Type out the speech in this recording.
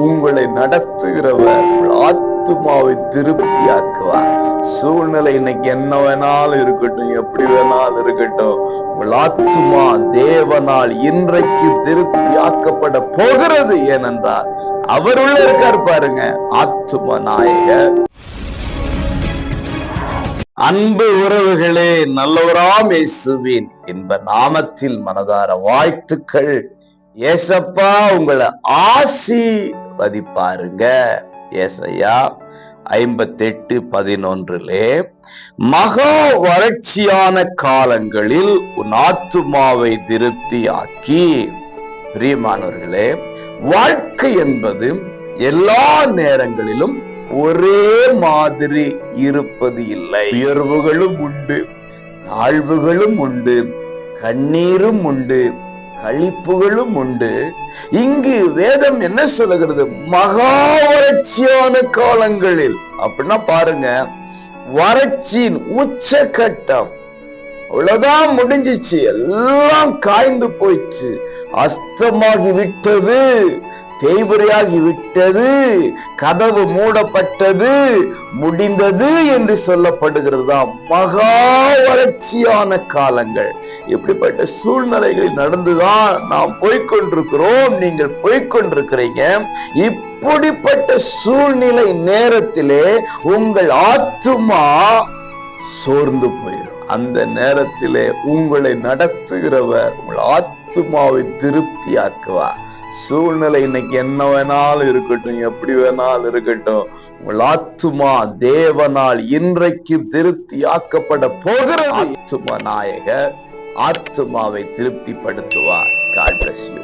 உங்களை நடத்துகிறவர் உங்கள் ஆத்துமாவை திருப்தியாக்குவார். சூழ்நிலை இன்னைக்கு என்ன வேணாலும் இருக்கட்டும் எப்படி வேணாலும் இருக்கட்டும். உங்கள் ஆத்துமா தேவனால் இன்றைக்கு திருப்தியாக்கப்பட போகிறது ஏனென்றால் அவர் உள்ள இருக்கார் பாருங்க ஆத்தும நாயக அன்பு உறவுகளே நல்லவராம் இயேசுவின் என்ப நாமத்தில் மனதார வாழ்த்துக்கள். ஏசப்பா உங்களை ஆசி பதிப்பாருங்க. ஏசையா ஐம்பத்தெட்டு பதினொன்றிலே மகா வறட்சியான காலங்களில் உன் ஆத்துமாவை திருப்தியாக்கி பிரியமானவர்களே வாழ்க்கை என்பது எல்லா நேரங்களிலும் ஒரே மாதிரி இருப்பது இல்லை. உயர்வுகளும் உண்டு தாழ்வுகளும் உண்டு கண்ணீரும் உண்டு கழிப்புகளும் உண்டு. இங்கு வேதம் என்ன சொல்லுகிறது? மகா வறட்சியான காலங்களில். அப்படின்னா பாருங்க வறட்சியின் உச்சகட்டம். அவ்வளவுதான் முடிஞ்சிச்சு. எல்லாம் காய்ந்து போயிடுச்சு அஸ்தமாகி விட்டது தேய்பறையாகி விட்டது கதவு மூடப்பட்டது முடிந்தது என்று சொல்லப்படுகிறது தான் மகா வறட்சியான காலங்கள். இப்படிப்பட்ட சூழ்நிலைகளில் நடந்துதான் நாம் போய்கொண்டிருக்கிறோம் நீங்கள் போய்கொண்டிருக்கிறீங்க இப்படிப்பட்ட சூழ்நிலை நேரத்திலே உங்கள் ஆத்துமா சோர்ந்து போயிடும். அந்த நேரத்திலே உங்களை நடத்துகிறவர் உங்கள் ஆத்துமாவை திருப்தியாக்குவார். சூழ்நிலை இன்னைக்கு என்ன வேணாலும் இருக்கட்டும் எப்படி வேணாலும் இருக்கட்டும். உங்கள் ஆத்துமா தேவனால் இன்றைக்கு திருப்தியாக்கப்பட போகிறது. ஆத்துமா நாயகர் ஆத்மாவை திருப்திப்படுத்துவார். God bless you